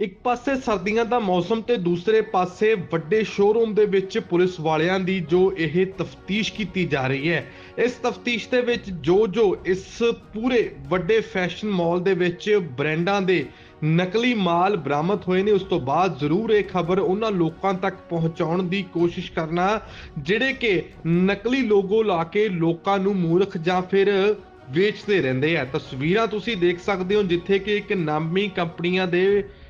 ਇੱਕ ਪਾਸੇ ਸਰਦੀਆਂ ਦਾ ਮੌਸਮ ਤੇ ਦੂਸਰੇ ਪਾਸੇ ਵੱਡੇ ਸ਼ੋਰੂਮ ਦੇ ਵਿੱਚ ਪੁਲਿਸ ਵਾਲਿਆਂ ਦੀ ਜੋ ਇਹ ਤਫਤੀਸ਼ ਕੀਤੀ ਜਾ ਰਹੀ ਹੈ, ਇਸ ਤਫਤੀਸ਼ ਦੇ ਵਿੱਚ ਜੋ ਜੋ ਇਸ ਪੂਰੇ ਵੱਡੇ ਫੈਸ਼ਨ ਮਾਲ ਦੇ ਵਿੱਚ ਬ੍ਰਾਂਡਾਂ ਦੇ ਨਕਲੀ ਮਾਲ ਬਰਾਮਦ ਹੋਏ ਨੇ, ਉਸ ਤੋਂ ਬਾਅਦ ਜ਼ਰੂਰ ਇਹ ਖਬਰ ਉਹਨਾਂ ਲੋਕਾਂ ਤੱਕ ਪਹੁੰਚਾਉਣ ਦੀ ਕੋਸ਼ਿਸ਼ ਕਰਨਾ, ਜਿਹੜੇ ਕਿ ਨਕਲੀ ਲੋਗੋ ਲਾ ਕੇ ਲੋਕਾਂ ਨੂੰ ਮੂਰਖ ਜਾਂ ਫਿਰ ਵੇਚਦੇ ਰਹਿੰਦੇ ਆ। ਤਸਵੀਰਾਂ ਤੁਸੀਂ ਦੇਖ ਸਕਦੇ ਹੋ ਜਿੱਥੇ ਕਿ ਇੱਕ ਨਾਮੀ ਕੰਪਨੀਆਂ ਦੇ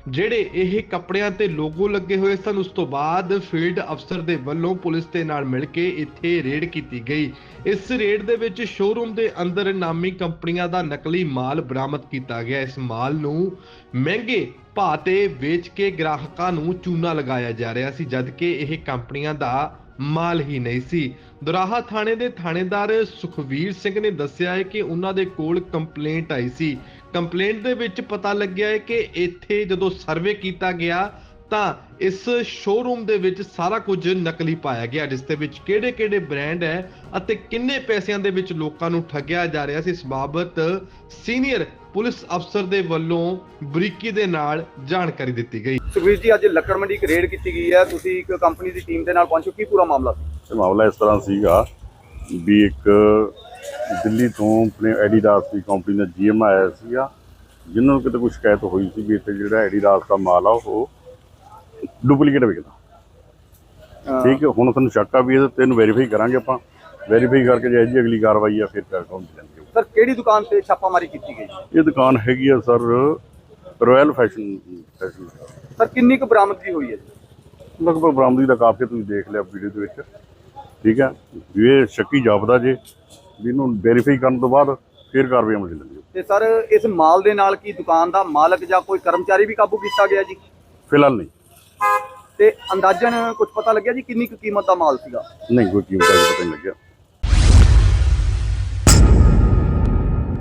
ਜਿਹੜੇ ਇਹ ਕੱਪੜਿਆਂ ਤੇ ਲੋਗੋ ਲੱਗੇ ਹੋਏ ਸਨ, ਉਸ ਤੋਂ ਬਾਅਦ ਫੀਲਡ ਅਫਸਰ ਦੇ ਵੱਲੋਂ ਪੁਲਿਸ ਦੇ ਨਾਲ ਮਿਲ ਕੇ ਇੱਥੇ ਰੇਡ ਕੀਤੀ ਗਈ। ਇਸ ਰੇਡ ਦੇ ਵਿੱਚ ਸ਼ੋਰੂਮ ਦੇ ਅੰਦਰ ਨਾਮੀ ਕੰਪਨੀਆਂ ਦਾ ਨਕਲੀ ਮਾਲ ਬਰਾਮਦ ਕੀਤਾ ਗਿਆ। ਇਸ ਮਾਲ ਨੂੰ ਮਹਿੰਗੇ ਭਾਅ ਤੇ ਵੇਚ ਕੇ ਗ੍ਰਾਹਕਾਂ ਨੂੰ ਚੂਨਾ ਲਗਾਇਆ ਜਾ ਰਿਹਾ ਸੀ, ਜਦਕਿ ਇਹ ਕੰਪਨੀਆਂ ਦਾ ਮਾਲ ਹੀ ਨਹੀਂ ਸੀ। ਦੁਰਾਹਾ ਥਾਣੇ ਦੇ ਥਾਣੇਦਾਰ ਸੁਖਵੀਰ ਸਿੰਘ ਨੇ ਦੱਸਿਆ ਹੈ ਕਿ ਉਹਨਾਂ ਦੇ ਕੋਲ ਕੰਪਲੇਂਟ ਆਈ ਸੀ। ਕੰਪਲੇਂਟ ਦੇ ਵਿੱਚ ਪਤਾ ਲੱਗਿਆ ਹੈ ਕਿ ਇੱਥੇ ਜਦੋਂ ਸਰਵੇ ਕੀਤਾ ਗਿਆ ਤਾਂ ਇਸ ਸ਼ੋਰੂਮ ਦੇ ਵਿੱਚ ਸਾਰਾ ਕੁਝ ਨਕਲੀ ਪਾਇਆ ਗਿਆ ਜਿਸ ਦੇ ਵਿੱਚ ਕਿਹੜੇ-ਕਿਹੜੇ ਬ੍ਰਾਂਡ ਹੈ ਅਤੇ ਕਿੰਨੇ ਪੈਸਿਆਂ ਦੇ ਵਿੱਚ ਲੋਕਾਂ ਨੂੰ ਠੱਗਿਆ ਜਾ ਰਿਹਾ ਸੀ। ਇਸ ਬਾਬਤ ਸੀਨੀਅਰ ਪੁਲਿਸ ਅਫਸਰ ਦੇ ਵੱਲੋਂ ਬਰੀਕੀ ਦੇ ਨਾਲ ਜਾਣਕਾਰੀ ਦਿੱਤੀ ਗਈ। ਸੁਖਵੀਰ ਜੀ ਅੱਜ ਲੱਕੜ ਮੰਡੀ ਇੱਕ ਰੇਡ ਕੀਤੀ ਗਈ ਹੈ। ਤੁਸੀਂ ਇੱਕ ਕੰਪਨੀ ਦੀ ਟੀਮ ਦੇ ਨਾਲ ਪਹੁੰਚੋ। ਕੀ ਪੂਰਾ ਮਾਮਲਾ ਸੀ? ਇਹ ਮਾਮਲਾ ਇਸ ਤਰ੍ਹਾਂ ਸੀਗਾ ਵੀ ਇੱਕ ਦਿੱਲੀ ਤੋਂ ਆਪਣੇ ਐਡੀਡਾਸ ਦੀ ਕੰਪਨੀ ਦਾ ਜੀਐਮ ਆਇਆ ਸੀਗਾ ਜਿਨ੍ਹਾਂ ਨੂੰ ਕਿਤੇ ਕੋਈ ਸ਼ਿਕਾਇਤ ਹੋਈ ਸੀ ਵੀ ਇੱਥੇ ਜਿਹੜਾ ਐਡੀਡਾਸ ਦਾ ਮਾਲ ਆ ਉਹ ਡੁਪਲੀਕੇਟ ਵਿਕਦਾ ਠੀਕ ਹੈ ਹੁਣ ਤੁਹਾਨੂੰ ਸ਼ੱਕ ਆ ਵੀ ਇਹ ਤੈਨੂੰ ਵੈਰੀਫਾਈ ਕਰਾਂਗੇ ਆਪਾਂ। ਵੈਰੀਫਾਈ ਕਰਕੇ ਜੇ ਜੀ ਅਗਲੀ ਕਾਰਵਾਈ ਆ ਫਿਰ ਕਰ ਕੌਣ ਜਾਂਦੀ ਸਰ ਕਿਹੜੀ ਦੁਕਾਨ ਤੇ ਛਾਪਾਮਾਰੀ ਕੀਤੀ ਗਈ? ਇਹ ਦੁਕਾਨ ਹੈਗੀ ਆ sir royal fashion fashion sir ਕਿੰਨੀ ਕੁ ਬਰਾਮਦਗੀ ਹੋਈ ਹੈ ਜੀ? ਲਗਭਗ ਬਰਾਮਦੀ ਦਾ ਕਾਫੀ ਤੁਸੀਂ ਦੇਖ ਲਿਆ ਵੀਡੀਓ ਦੇ ਵਿੱਚ। ਠੀਕ ਹੈ ਇਹ ਸ਼ੱਕੀ ਜਾਪਦਾ ਜੇ ਇਹਨੂੰ ਵੈਰੀਫਾਈ ਕਰਨ ਤੋਂ ਬਾਅਦ ਫਿਰ ਕਾਰਵਾਈ ਅਮਲ ਚ ਲੈਂਦੀ ਤੇ ਸਰ ਇਸ ਮਾਲ ਦੇ ਨਾਲ ਕੀ ਦੁਕਾਨ ਦਾ ਮਾਲਕ ਜਾਂ ਕੋਈ ਕਰਮਚਾਰੀ ਵੀ ਕਾਬੂ ਕੀਤਾ ਗਿਆ ਜੀ? ਫਿਲਹਾਲ ਨਹੀਂ। ਤੇ ਅੰਦਾਜ਼ਨ ਕੁਝ ਪਤਾ ਲੱਗਿਆ ਜੀ ਕਿੰਨੀ ਕੁ ਕੀਮਤ ਦਾ ਮਾਲ ਸੀਗਾ? ਨਹੀਂ, ਕੋਈ ਕੀਮਤ ਦਾ ਪਤਾ ਨਹੀਂ ਲੱਗਿਆ।